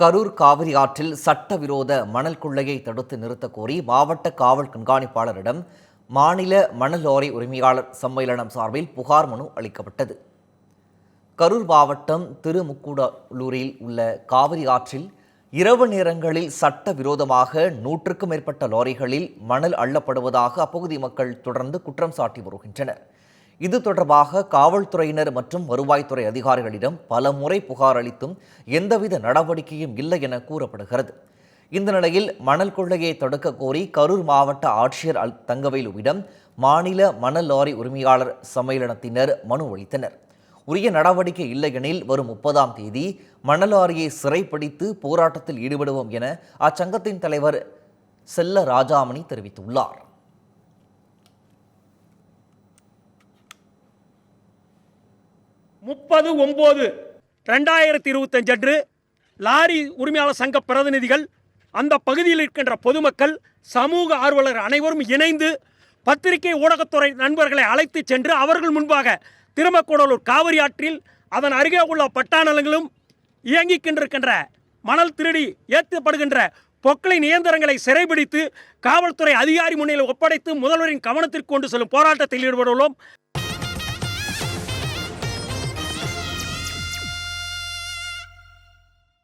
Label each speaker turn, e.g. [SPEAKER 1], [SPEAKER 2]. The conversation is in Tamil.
[SPEAKER 1] கரூர் காவிரி ஆற்றில் சட்டவிரோத மணல் கொள்ளையை தடுத்து நிறுத்தக் கோரி மாவட்ட காவல் கண்காணிப்பாளரிடம் மாநில மணல் லாரி உரிமையாளர் சம்மேளனம் சார்பில் புகார் மனு அளிக்கப்பட்டது. கரூர் மாவட்டம் திருமுக்கூடலூரில் உள்ள காவிரி ஆற்றில் இரவு நேரங்களில் சட்டவிரோதமாக நூற்றுக்கும் மேற்பட்ட லாரிகளில் மணல் அள்ளப்படுவதாக அப்பகுதி மக்கள் தொடர்ந்து குற்றம் சாட்டி வருகின்றனர். இது தொடர்பாக காவல்துறையினர் மற்றும் வருவாய்த்துறை அதிகாரிகளிடம் பல முறை புகார் அளித்தும் எந்தவித நடவடிக்கையும் இல்லை என கூறப்படுகிறது. இந்த நிலையில் மணல் கொள்ளையை தடுக்க கோரி கரூர் மாவட்ட ஆட்சியர் அல் தங்கவேலுவிடம் மாநில மணல் லாரி உரிமையாளர் சம்மேளனத்தினர் மனு அளித்தனர். உரிய நடவடிக்கை இல்லையெனில் வரும் முப்பதாம் தேதி மணல் லாரியை சிறைப்பிடித்து போராட்டத்தில் ஈடுபடுவோம் என அச்சங்கத்தின் தலைவர் செல்ல ராஜாமணி தெரிவித்துள்ளார்.
[SPEAKER 2] முப்பது ஒம்பது. ரெண்டாயிரத்தி இருபத்தஞ்சு அன்று லாரி உரிமையாளர் சங்க பிரதிநிதிகள் அந்த பகுதியில் இருக்கின்ற பொதுமக்கள் சமூக ஆர்வலர் அனைவரும் இணைந்து பத்திரிகை ஊடகத்துறை நண்பர்களை அழைத்து சென்று அவர்கள் முன்பாக திருமக்கூடலூர் காவிரி ஆற்றில் அதன் அருகே உள்ள பட்டாளங்களும் இயங்கிக் கொண்டிருக்கின்ற மணல் திருடி ஏற்றப்படுகின்ற பொக்களின் இயந்திரங்களை சிறைபிடித்து காவல்துறை அதிகாரி முன்னிலை ஒப்படைத்து முதல்வரின் கவனத்திற்கு கொண்டு செல்லும் போராட்டத்தில் ஈடுபட்டுள்ளோம்.